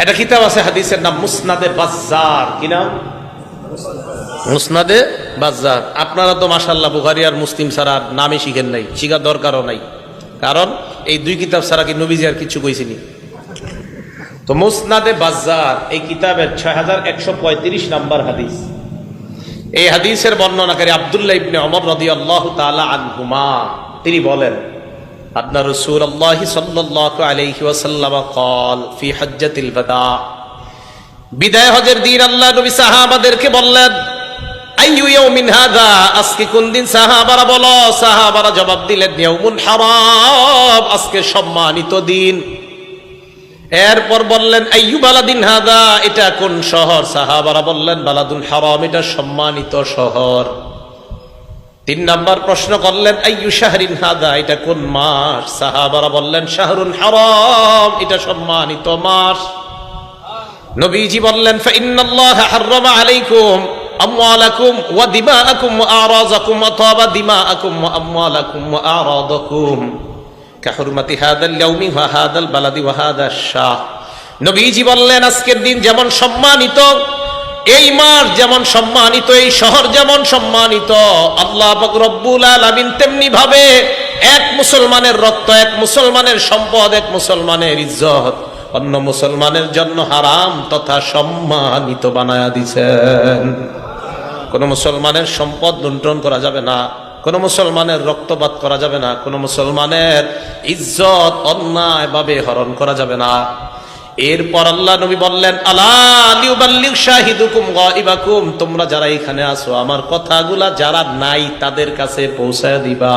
একটা কিতাব আছে হাদিসের নাম মুসনাদে বাজ্জার। কি নাম? মুসনাদে বাজ্জার। আপনারা তো মাসাল্লাহ বুখারি আর মুসলিম ছাড়া নামই শিখেন নাই শিখার দরকারও নাই। কারণ এই দুই কিতাব ছাড়া কি নবীজি আর কিছু কইছিনি তো মুসনাদে বাজ্জার এই কিতাবের ছয় হাজার একশো পঁয়ত্রিশ নাম্বার হাদিস। এই হাদিসের বর্ণনাকারী আবদুল্লাহ ইবনে অমর রদি আল্লাহ তালা আনহুমা তিনি বলেন আপনার রসুল আল্লাহ সাল্লাহ আলহি ওয়াসাল্লাম কল ফি হজ্জাতিল বাদা। বিদায় হজের দিন আল্লাহ নবী সাহাবাদেরকে বললেন, আইয়ু ইয়াউমিন হাদা আজকে কোন দিন সাহাবারা বলো? সাহাবারা জবাব দিলেন, ইয়াউমুন হারাম। আজকে সম্মানিত দিন। এরপর বললেন, আইয়ু বালাদিন হাদা এটা কোন শহর? সাহাবারা বললেন, বালাদুল হারাম। এটা সম্মানিত শহর। তিন নাম্বার প্রশ্ন করলেন, আইয়ু শাহরিন হাদা? এটা কোন মাস? সাহাবারা বললেন শাহরুল হারাম। এটা সম্মানিত মাস। নবীজি বললেন ফাইন্নাল্লাহ হাররামা আলাইকুম আমওয়ালাকুম ওয়া দিমাআকুম ওয়া আরাযাকুম ওয়া তাবা দিমাআকুম ওয়া আমওয়ালাকুম ওয়া আরাদাকুম। কাহুরমাতি হাদাল ইয়াউমি ওয়া হাদাল বালাদি ওয়া হাদাশ শাহ। নবীজি বললেন, আজকের দিন যেমন সম্মানিত এই মাস যেমন সম্মানিত, এই শহর যেমন সম্মানিত, আল্লাহ রব্বুল আলামিন তেমনি ভাবে এক মুসলমানের রক্ত, এক মুসলমানের সম্পদ, এক মুসলমানের ইজ্জত, অন্য মুসলমানের জন্য হারাম তথা সম্মানিত বানায়া দিছেন। কোন মুসলমানের সম্পদ লুণ্ঠন করা যাবে না, কোন মুসলমানের রক্তপাত করা যাবে না, কোন মুসলমানের ইজ্জত অন্যায় ভাবে হরণ করা যাবে না। এরপর আল্লাহ নবী বললেন গাইবাকুম তোমরা যারা এখানে আসো আমার কথাগুলা যারা নাই তাদের কাছে পৌঁছায় দিবা।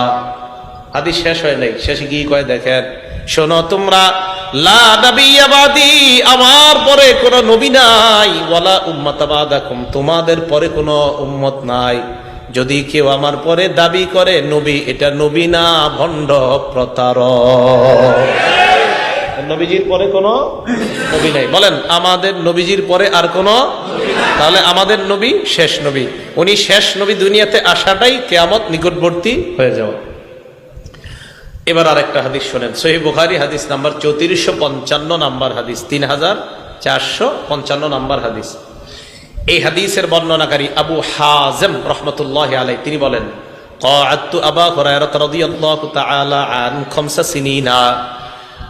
আদি শেষ হয় নাই। শেষে কি কয়, দেখেন, শোনো, তোমরা আমার পরে কোনো নবী নাই, ওয়ালা উম্মাতাবাদাকুম তোমাদের পরে কোনো উম্মত নাই। যদি কেউ আমার পরে দাবি করে, নবী, এটা নবী না, ভণ্ড প্রতারক। নবীজির পরে কোনো নবী নাই বলেন আমাদের নবীজির পরে আর কোনো তাহলে আমাদের নবী শেষ নবী উনি শেষ নবী দুনিয়াতে আসাটাই কেয়ামত নিকটবর্তী হয়ে যাওয়া এবার আরেকটা হাদিস শোনেন সহি বুখারি হাদিস নাম্বার চৌত্রিশশো পঞ্চান্ন নাম্বার হাদিস তিন হাজার চারশো পঞ্চান্ন নাম্বার হাদিস এই হাদিসের বর্ণনাকারী আবু হাজেম রহমতুল্লাহ আলাই তিনি বলেন قعدت أبا هريرة رضي الله تعالى عن خمس سنين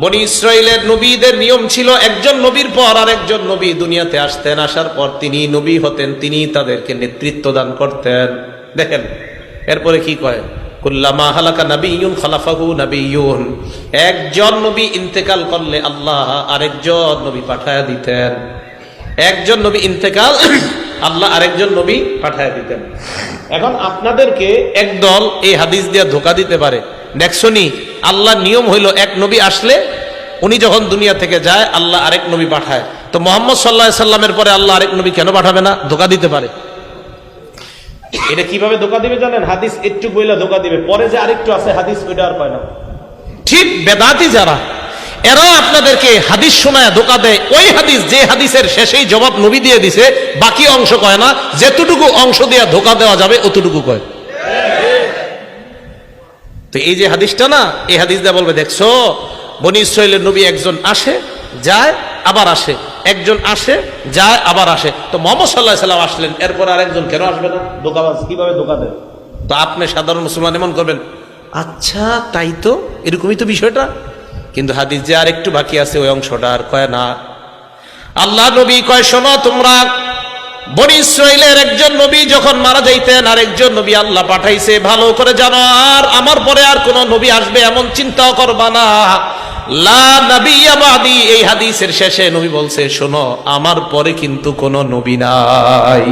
বনি ইসরায়েলের নবীদের নিয়ম ছিল, একজন নবীর পর আর একজন নবী দুনিয়াতে আসতেন, আসার পর তিনি নবী হতেন, তিনি তাদেরকে নেতৃত্ব দান করতেন। দেখেন, এরপরে কি কয়? কুল্লামা হালাকা নাবিয়ুন খালাফাহু নাবিয়ুন। একজন নবী ইন্তেকাল করলে আল্লাহ আরেকজন নবী পাঠায়া দিতেন। একজন নবী ইন্তেকাল, আল্লাহ আরেকজন নবী পাঠায়া দিতেন। এখন আপনাদেরকে একদল এই হাদিস দিয়ে ধোকা দিতে পারে। দেখছনি আল্লাহ নিয়ম হইল এক নবী আসলে উনি যখন দুনিয়া থেকে যায় আল্লাহ আরেক নবী পাঠায়। তো মোহাম্মদ সাল্লাহ সাল্লামের পরে আল্লাহ আরেক নবী কেন পাঠাবে না? ধোকা দিতে পারে। এটা কীভাবে ধোকা দিবে জানেন? হাদিস একটু বইলে ধোকা দিবে। পরে যে আরেকটু আছে হাদিস ওইটা আর পায় না। ঠিক বেদাতি যারা এরা আপনাদেরকে হাদিস শোনায় ধোকা দেয়। ওই হাদিস যে হাদিসের শেষেই জবাব নবী দিয়ে দিছে বাকি অংশ কয় না। যেতটুকু অংশ দিয়ে ধোকা দেওয়া যাবে অতটুকু কয়। তো এই যে হাদিসটা না, এই হাদিস দিয়ে বলবে, দেখছ, বনি ইসরায়েলের নবী একজন আসে, যায়, আবার আসে। একজন আসে, যায়, আবার আসে। তো মোহাম্মদ সাল্লাহ সাল্লাম আসলেন, এরপর আর একজন কেন আসবে না? দোকাবাজ কীভাবে দোকা দেয়? তো আপনি সাধারণ মুসলমান এমন করবেন আচ্ছা তাই তো, এরকমই তো বিষয়টা? কিন্তু হাদিস যে আর একটু বাকি আছে, ওই অংশটা আর কয় না। আল্লাহ নবী কয়, শোনো, তোমরা বনি ইসরায়েলের একজন নবী যখন মারা যাইতেন আর একজন নবী আল্লাহ পাঠাইছে, ভালো করে জানো, আর আমার পরে আর কোন নবী আসবে এমন চিন্তাও করবা না। এই হাদিসের শেষে নবী বলছে, শোনো, আমার পরে কিন্তু কোন নবী নাই।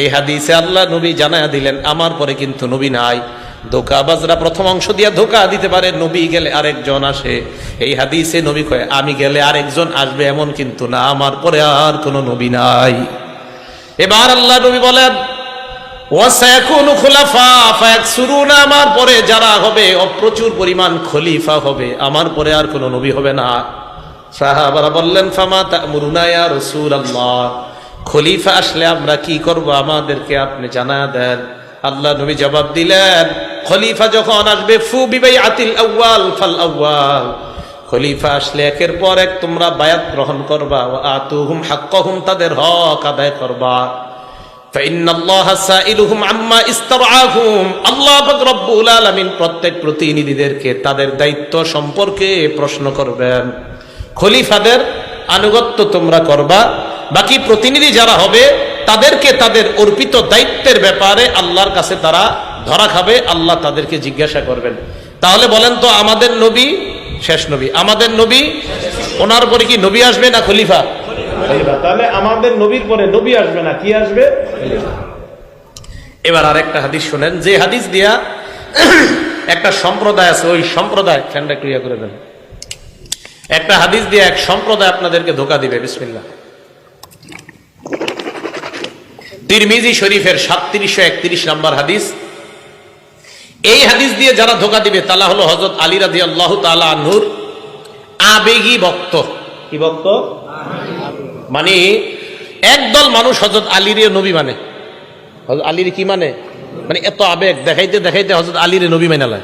এই হাদিসে আল্লাহ নবী জানায়া দিলেন, আমার পরে কিন্তু নবী নাই। ধোকাবাজরা প্রথম অংশ দিয়ে ধোকা দিতে পারে, নবী গেলে আরেকজন আসে। এই হাদিসে নবী কয়, আমি গেলে আরেকজন আসবে এমন কিন্তু না, আমার পরে আর কোনো নবী নাই। এবার আল্লাহ নবী বলেন আমার পরে যারা হবে, ও প্রচুর পরিমাণ খলিফা হবে, আমার পরে আর কোনো নবী হবে না। সাহাবারা বললেন, ফামা তা'মুরুনা ইয়া রাসূলুল্লাহ, খলিফা আসলে আমরা কি করব, আমাদেরকে আপনি জানা দেন। আল্লাহ নবী জবাব দিলেন, খলিফা যখন আসবে, ফু বিবাইআতিল আউয়াল, ফাল আউয়াল। খলিফা আসলে একের পর এক তোমরা বায়াত গ্রহণ করবা। আতু হুম হাক্ক হুম তাদের হক আদায় করবা। প্রত্যেক প্রতিনিধিদেরকে তাদের দায়িত্ব সম্পর্কে প্রশ্ন করবেন। খলিফাদের আনুগত্য তোমরা করবা। বাকি প্রতিনিধি যারা হবে, তাদেরকে তাদের অর্পিত দায়িত্বের ব্যাপারে আল্লাহর কাছে তারা ধরা খাবে। আল্লাহ তাদেরকে জিজ্ঞাসা করবেন। তাহলে বলেন তো, আমাদের নবী শেষ নবী। আমাদের নবী ওনার পরে কি নবী আসবে না খলিফা? তাহলে আমাদের নবীর পরে নবী আসবে না কি আসবে? এবার আর একটা হাদিস শোনেন। যে হাদিস দিয়া একটা সম্প্রদায় আছে ওই সম্প্রদায় ফ্যানটা ইয়া করে দেন। একটা হাদিস দিয়ে এক সম্প্রদায় আপনাদেরকে ধোকা দিবে বিসমিল্লাহ। তিরমিজি শরীফের সাতত্রিশশো একত্রিশ নাম্বার হাদিস। এই হাদিস দিয়ে যারা ধোকা দিবে তালা হলো হজরত আলী রাজি আল্লাহ তালা আনহুর আবেগী ভক্ত। কি ভক্ত? মানে একদল মানুষ হজরত আলীর নবী মানে। হজরত আলীর কি মানে? মানে এত আবেগ দেখাইতে দেখাইতে হজরত আলীর নবী মেনালায়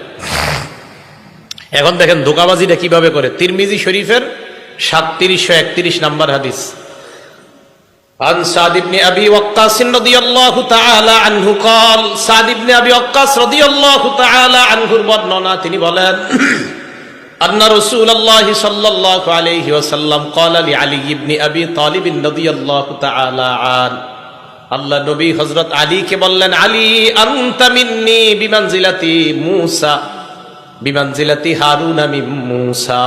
এখন দেখেন ধোকাবাজিটা কীভাবে করে? তিরমিজি শরীফের সাতত্রিশশো একত্রিশ নাম্বার হাদিস। عن سعد بن ابي وقاص رضي الله تعالى عنه قال سعد بن ابي وقاص رضي الله تعالى عنه বর্ণনা তিনি বলেন أن رسول الله صلى الله عليه وسلم قال لعلي بن أبي طالب رضي الله تعالى عنه আল্লাহ নবী হজরত আলীকে বললেন আলী আন্তা মিন্নি বিমানজিলাতি মুসা বিমানজিলাতি হারুন আমি মুসা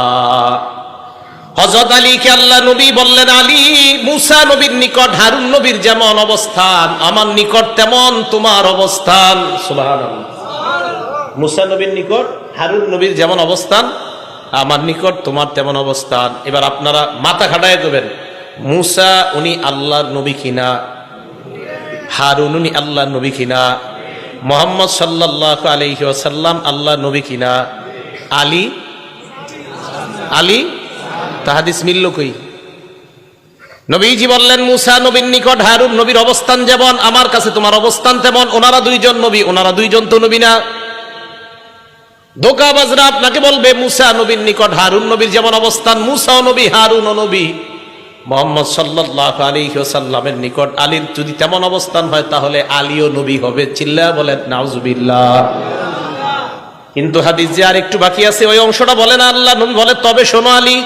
হজরত আলীকে আল্লাহ নবী বললেন, আলী, মুসা নবীর নিকট, হারুন নবীর যেমন অবস্থান, আমার নিকট তেমন তোমার অবস্থান। মুসা নবীর নিকট, হারুন নবীর যেমন অবস্থান, আমার নিকট তোমার তেমন অবস্থান। এবার আপনারা মাথা খাটায় দেবেন, মুসা উনি আল্লাহর নবী কিনা? হারুন উনি আল্লাহর নবী কিনা? মোহাম্মদ সাল্লাহ আলহি আসাল্লাম আল্লাহ নবী কিনা? আলী? আলী? তাহাদিস মিলল কই? নবীজি বললেন, মুসা নবীর নিকট, হারুন নবীর অবস্থান যেমন, আমার কাছে তোমার অবস্থান তেমন, ওনারা দুইজন নবী, ওনারা দুইজন তো নবী না। ধোকাবাজরা আপনাকে বলবে, মুসা নবীর নিকট, হারুন নবীর যেমন অবস্থান, মুসাও নবী হারুন ও নবী। মোহাম্মদ সাল্লাহ আলী সাল্লামের নিকট আলীর যদি তেমন অবস্থান হয়, তাহলে আলীও নবী হবে। চিল্লা বলেন, নাউজুবিল্লাহ। কিন্তু হাদিস যে আর একটু বাকি আছে, ওই অংশটা বলেন, আল্লাহ নবী বলে, তবে শোনো আলী ওয়াইন্নাহু লা নাবিয়্যা বাদি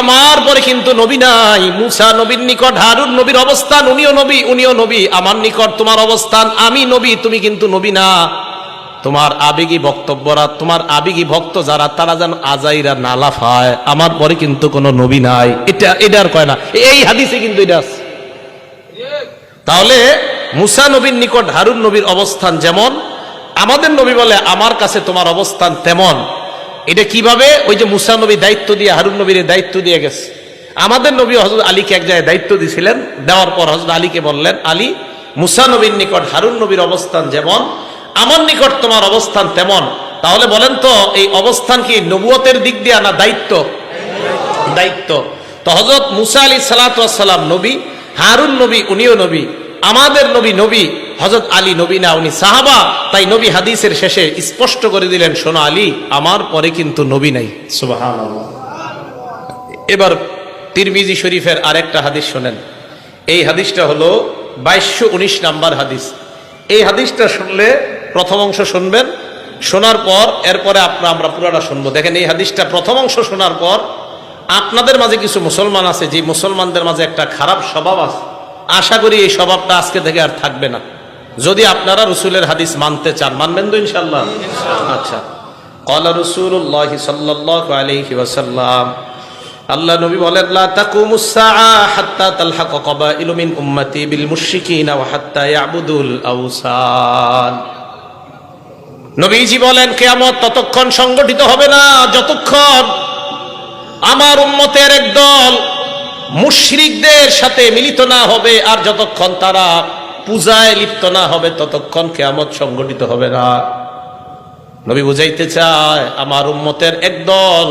আমার পরে কিন্তু নবী নাই। মুসা নবীর নিকট, হারুন নবীর অবস্থান, উনিও নবী উনিও নবী। আমার নিকট তোমার অবস্থান, আমি নবী, তুমি কিন্তু নবী না। তোমার আবেগী বক্তব্যরা, তোমার আবেগী ভক্ত যারা, তারা যেন আজাইরা নালাফ হয় আমার পরে কিন্তু কোনো নবী নাই। এটা এটা আর কয় না। এই হাদিসে কিন্তু এটা তাহলে মুসা নবীর নিকট, হারুন নবীর অবস্থান যেমন, আমাদের নবী বলে, আমার কাছে তোমার অবস্থান তেমন। এটা কীভাবে? ওই যে মুসা নবী দায়িত্ব দিয়ে, হারুন নবীর দায়িত্ব দিয়ে গেছে। আমাদের নবী হজরত আলীকে এক জায়গায় দায়িত্ব দিয়েছিলেন দেওয়ার পর হজরত আলীকে বললেন, আলী, মুসা নবীর নিকট হারুন নবীর অবস্থান যেমন, আমার নিকট তোমার অবস্থান তেমন। তাহলে বলেন তো, এই অবস্থান কি নবুয়তের দিক দিয়ে না দায়িত্ব? দায়িত্ব। তো হজরত মুসা আলী সালাতাম নবী, হারুন নবী, উনিও নবী। আমাদের নবী নবী হজরত আলী নবী না উনি সাহাবা তাই নবী হাদিসের শেষে স্পষ্ট করে দিলেন সোনা আলী আমার পরে কিন্তু নবী নাই। এবার তিরমিজি শরীফের আরেকটা হাদিস শোনেন। এই হাদিসটা হলো বাইশশো উনিশ নাম্বার হাদিস। এই হাদিসটা শুনলে প্রথম অংশ শুনবেন শোনার পর এরপরে আপনার আমরা পুরাটা শুনব। দেখেন এই হাদিসটা প্রথম অংশ শোনার পর আপনাদের মাঝে কিছু মুসলমান আছে যে মুসলমানদের মাঝে একটা খারাপ স্বভাব আছে। আশা করি এই স্বভাবটা আজকে থেকে আর থাকবে না। যদি আপনারা রসুলের হাদিস মানতে চান মানবেন তো ইনশাল্লাহ আচ্ছা। কলা রসুল্লাহ সাল্লাহ আলহি ওয়াসাল্লাম আল্লাহ নবী বলেন লা তাকুমুস সাআ হাত্তা তালহাক কাবাইলু মিন উম্মতি বিল মুশরিকিনা ওয়া হাত্তা ইয়াবুদুল আওসান। নবীজি বলেন কিয়ামত ততক্ষণ সংগঠিত হবে না যতক্ষণ আমার উম্মতের একদল মুশরিকদের সাথে মিলিত না হবে আর যতক্ষণ তারা পূজায় লিপ্ত না হবে, ততক্ষণ কেয়ামত সংগঠিত হবে না। নবী বুঝাইতে চায়, আমার উম্মতের একদল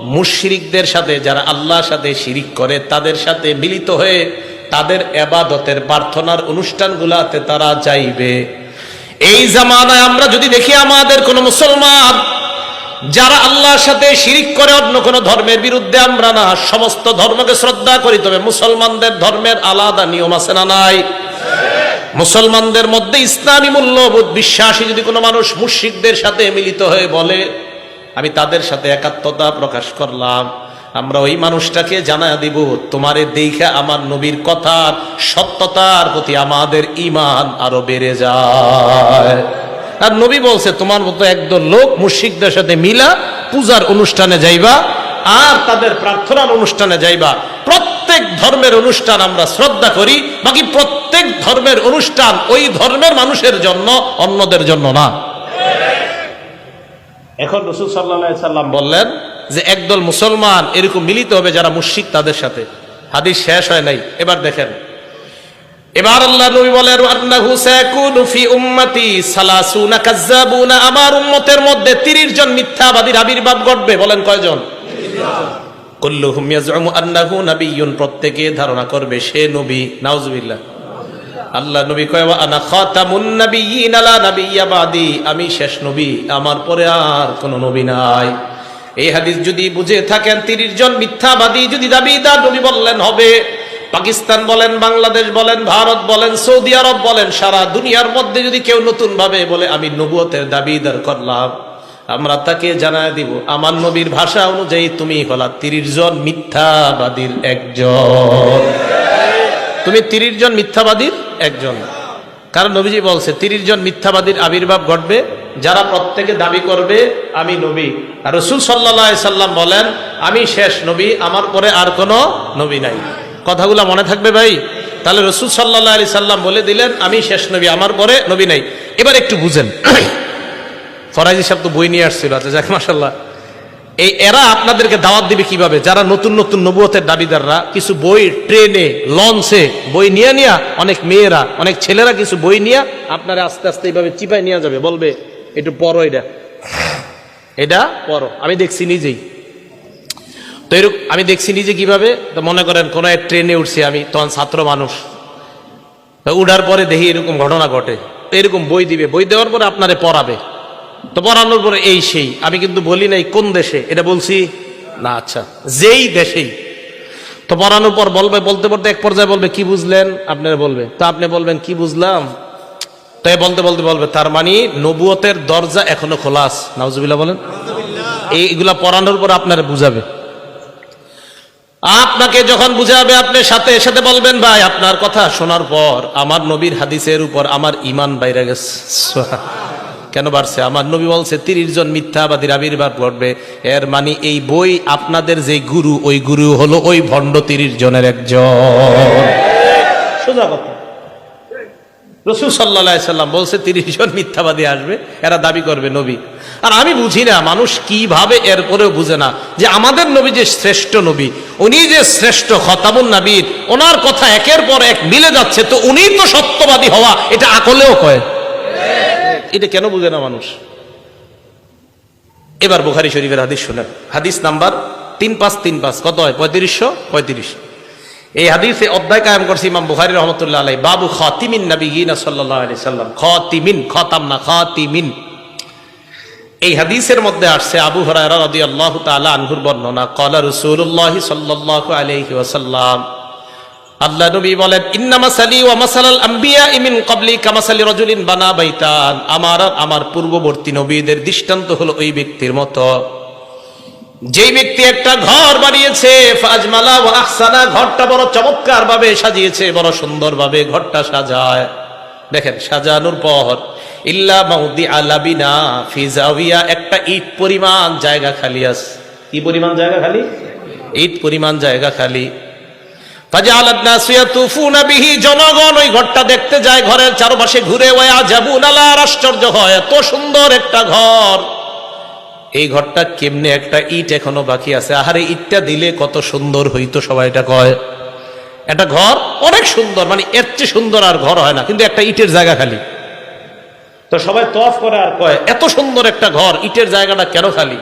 মুশরিকদের সাথে যারা আল্লাহর সাথে শিরিক করে, তাদের সাথে মিলিত হয়ে তাদের এবাদতের প্রার্থনার অনুষ্ঠানগুলাতে তারা যাইবে। এই জামানায় আমরা যদি দেখি আমাদের কোন মুসলমান যারা আল্লাহর সাথে শিরিক করে অন্য কোন ধর্মের বিরুদ্ধে, আমরা না, সমস্ত ধর্মকে শ্রদ্ধা করি। তবে মুসলমানদের ধর্মের আলাদা নিয়ম আছে না নাই? মুসলমানদের মধ্যে ইসলামী মূল্যবোধ বিশ্বাসী যদি কোনো মানুষ মুশিকদের সাথে মিলিত হয়ে বলে, আমি তাদের সাথে একাত্মতা প্রকাশ করলাম, আমরা ওই মানুষটাকে জানা দিব, তোমারে দেখে আমার নবীর কথার সত্যতার প্রতি আমাদের ইমান আরও বেড়ে যায়। আর নবী বলছে, তোমার মতো একদল লোক মুশিকদের সাথে মিলা পূজার অনুষ্ঠানে যাইবা আর তাদের প্রার্থনার অনুষ্ঠানে যাইবা। প্রত্যেক ধর্মের অনুষ্ঠান আমরা শ্রদ্ধা করি, বাকি প্রত্যেক ধর্মের অনুষ্ঠান ওই ধর্মের মানুষের জন্য, অন্যদের জন্য না। এখন রসুল সাল্লা সাল্লাম বললেন যে, একদল মুসলমান এরকম মিলিত হবে যারা মুশিক তাদের সাথে। হাদিস শেষ হয় নাই। এবার দেখেন এবার আল্লাহ নবী বলেন, আন্নাহু সায়াকুনু ফি উম্মতি সালাসুনা কাজ্জাবুনা। আমার উম্মতের মধ্যে 30 জন মিথ্যাবাদীর আবির্ভাব ঘটবে, বলেন কয়জন? কুল্লুহুম ইয়াজউমু আন্নাহু নাবিয়্যুন। প্রত্যেকে ধারণা করবে সে নবী। নাউজুবিল্লাহ। আল্লাহ নবী কয় আনা খাতামুন নাবিয়্যিন লা নাবিয়্যা বাদি। আমি শেষ নবী, আমার পরে আর কোনো নবী নাই। এই হাদিস যদি বুঝে থাকেন 30 জন মিথ্যাবাদী যদি দাবিদার নবী বললেন হবে পাকিস্তান বলেন, বাংলাদেশ বলেন, ভারত বলেন, সৌদি আরব বলেন, সারা দুনিয়ার মধ্যে যদি কেউ নতুন ভাবে বলে, আমি নবুয়তের দাবিদার করলাম, আমরা তাকে জানায় দিব। আমার নবীর ভাষা অনুযায়ী তুমি হলা তিরিশ জন মিথ্যাবাদীর একজন। তুমি তিরিশ জন মিথ্যাবাদীর একজন। কারণ নবীজি বলছে, তিরিশ জন মিথ্যাবাদীর আবির্ভাব ঘটবে, যারা প্রত্যেকে দাবি করবে, আমি নবী। আর রসুল সাল্লা সাল্লাম বলেন, আমি শেষ নবী, আমার পরে আর কোনো নবী নাই। কথাগুলো মনে থাকবে ভাই? তাহলে রসুল সাল্লাহ আলি সাল্লাম বলে দিলেন আমি শেষ নবী আমার পরে নবী নাই। এবার একটু বুঝেন। ফরাজি সাহেব তো বই নিয়ে আসছিল আচ্ছা যাক মাসাল্লাহ এই এরা আপনাদেরকে দাওয়াত দিবে কীভাবে? যারা নতুন নতুন নবুয়তের দাবিদাররা কিছু বই ট্রেনে লঞ্চে বই নিয়ে নিয়ে অনেক মেয়েরা অনেক ছেলেরা কিছু বই নিয়ে আপনারা আস্তে আস্তে এইভাবে চিপাই নিয়ে যাবে। বলবে একটু পড়ো এটা। এটা পড়ো আমি দেখছি নিজেই। তো এরকম আমি দেখছি নিজে কীভাবে তো মনে করেন কোনো এক ট্রেনে উঠছি আমি তখন ছাত্র মানুষ। উঠার পরে দেখি এরকম ঘটনা ঘটে। তো এরকম বই দিবে বই দেওয়ার পরে আপনারে পড়াবে। তো পড়ানোর পরে এই সেই আমি কিন্তু বলি নাই কোন দেশে এটা বলছি? না আচ্ছা যেই দেশেই। তো পড়ানোর পর বলবে বলতে বলতে এক পর্যায়ে বলবে কি বুঝলেন? আপনারা বলবে তো আপনি বলবেন কি বুঝলাম? তো এ বলতে বলতে বলবে তার মানে নবুয়তের দরজা এখনও খোলা আছে। নাউজুবিল্লাহ বলেন। এইগুলা পড়ানোর পর আপনারা বুঝাবে। আপনাকে যখন বুঝাবে আপনি সাথে সাথে বলবেন, ভাই, আপনার কথা শোনার পর আমার নবীর হাদিসের উপর আমার ইমান বাইরে গেছে। কেন বাড়ছে? আমার নবী বলছে, তিরিশ জন মিথ্যাবাদীর আবির্ভাব ঘটবে। এর মানে এই বই আপনাদের যে গুরু, ওই গুরু হলো ওই ভণ্ড তিরিশ জনের একজন। সোজা কথা। রসুল সাল্লা সাল্লাম বলছে, তিরিশ জন মিথ্যাবাদী আসবে, এরা দাবি করবে নবী। আর আমি বুঝি না, মানুষ কীভাবে এরপরেও বুঝে না যে আমাদের নবী যে শ্রেষ্ঠ নবী, উনি যে শ্রেষ্ঠ খতাবুল নবীর ওনার কথা একের পর এক মিলে যাচ্ছে, তো উনি তো সত্যবাদী হওয়া, এটা আকলেও কয়। এটা কেন বুঝে না মানুষ? এবার বুখারি শরীফের হাদিস শুনেন। হাদিস নাম্বার তিন পাঁচ তিন পাঁচ, কত হয়? পঁয়ত্রিশশো পঁয়ত্রিশ। এই হাদিসে অধ্যায় কায়েম করছে ইমাম বুখারি রহমতুল্লাহ আলাই বাবু খাতিমিন নবী গিনা সাল্লাহ আলি সাল্লাম। খাতিমিন, খতাম না, খাতিমিন। এই হাদিসের মধ্যে আসছে আবু হরায়রা রাদিয়াল্লাহু তাআলা আনহুর বর্ণনা ক্বালা রাসূলুল্লাহ সাল্লাল্লাহু আলাইহি ওয়াসাল্লাম। আল্লাহ নবী বলেন, ইন্নামা সালি ওয়া মাসালাল আম্বিয়া ইমিন ক্বাবলি কামাসালি রাজুলিন বানা বাইতান। আমার আর আমার পূর্ববর্তী নবীদের দৃষ্টান্ত হলো ওই ব্যক্তির মতো। যেই ব্যক্তি একটা ঘর বানিয়েছে, ফাজমালা ও আহসানা, ঘরটা বড় চমৎকার ভাবে সাজিয়েছে, বড় সুন্দর ভাবে ঘরটা সাজায়। দেখেন, সাজানোর পর, ইল্লা মাউদি আলাবিনা ফিজাউিয়া একটা ইট পরিমাণ জায়গা খালি আছে কি পরিমাণ জায়গা খালি? ইট পরিমাণ জায়গা খালি। জনগণ ওই ঘরটা দেখতে যায়, ঘরের চারপাশে ঘুরে ওয়া যাবুন আশ্চর্য হয়, এত সুন্দর একটা ঘর। এই ঘরটা কেমনে একটা ইট এখনও বাকি আছে? আহারে, ইটটা দিলে কত সুন্দর হইতো সবাই এটা কয়। একটা ঘর অনেক সুন্দর মানে এর চেয়ে সুন্দর আর ঘর হয় না, কিন্তু একটা ইটের জায়গা খালি। তো সবাই তফ করে আর কয়, এত সুন্দর একটা ঘর, ইটের জায়গাটা কেন খালি?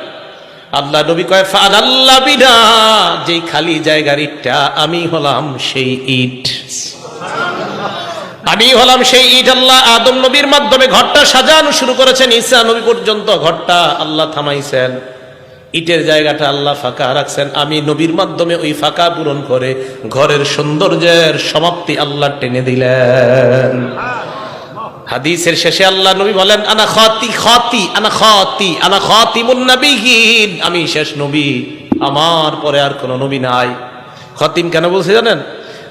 আল্লাহ নবী কয় ফাদ আল্লাহ বিনা যেই খালি জায়গার ইটটা আমি হলাম সেই ইট। আমি হলাম সেই ইট আল্লাহ আদম নবীর মাধ্যমে ঘরটা সাজানো শুরু করেছেন। ঈসা নবী পর্যন্ত ঘরটা আল্লাহ থামাইছেন। ইটের জায়গাটা আল্লাহ ফাঁকা রাখছেন। আমি নবীর মাধ্যমে ওই ফাঁকা পূরণ করে ঘরের সৌন্দর্যের সমাপ্তি আল্লাহ টেনে দিলেন। হাদিসের শেষে আল্লাহ নবী বলেন, আনা খাতি খাতি, আনা খাতি, আনা খাতিমুন নবীহীন আমি শেষ নবী। আমার পরে আর কোনো নবী নাই। খতিম কেন বলছে জানেন?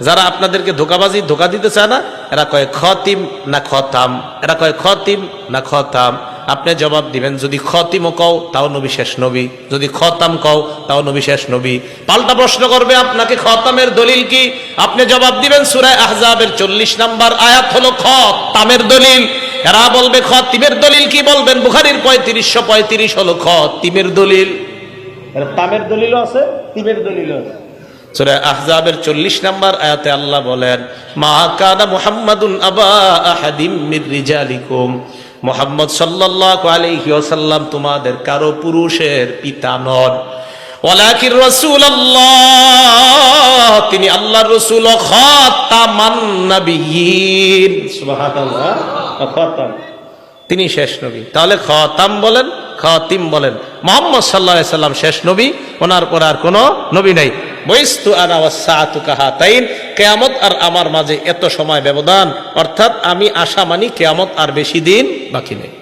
যারা আপনাদেরকে ধোকাবাজি, ধোকা দিতে চায় না, এরা কয় খতিম না খতাম। এরা কয় খতিম না খতাম। আপনি জবাব দিবেন, যদি খতিমও কও, তাও নবী শেষ নবী। যদি খতাম কও, তাও নবী শেষ নবী। পাল্টা প্রশ্ন করবে, আপনাকে খতামের দলিল কি? আপনি জবাব দিবেন সুরায় আহজাবের চল্লিশ নাম্বার আয়াত হলো খতামের দলিল। এরা বলবে, খতিমের দলিল কি বলবেন? বুখারির পঁয়ত্রিশশো পঁয়ত্রিশ হলো খতিমের দলিল। তামের দলিলও আছে, তিমের দলিলও আছে। 40 নম্বর আয়াতে আল্লাহ বলেন, মা রিজালিকুম। মুহাম্মদ তোমাদের কারও পুরুষের পিতা নন। ওয়ালাকিন রাসূলুল্লাহ, তিনি আল্লাহ রাসূল তিনি শেষ নবী। তাহলে খতাম বলেন, খতিম বলেন। মোহাম্মদ সাল্লাহ সাল্লাম শেষ নবী, ওনার পর আর কোনো নবী নাই। বৈস্তু আনা কাহা কাহাতাইন। কেয়ামত আর আমার মাঝে এত সময় ব্যবধান। অর্থাৎ আমি আশা মানি কেয়ামত আর বেশি দিন বাকি নেই।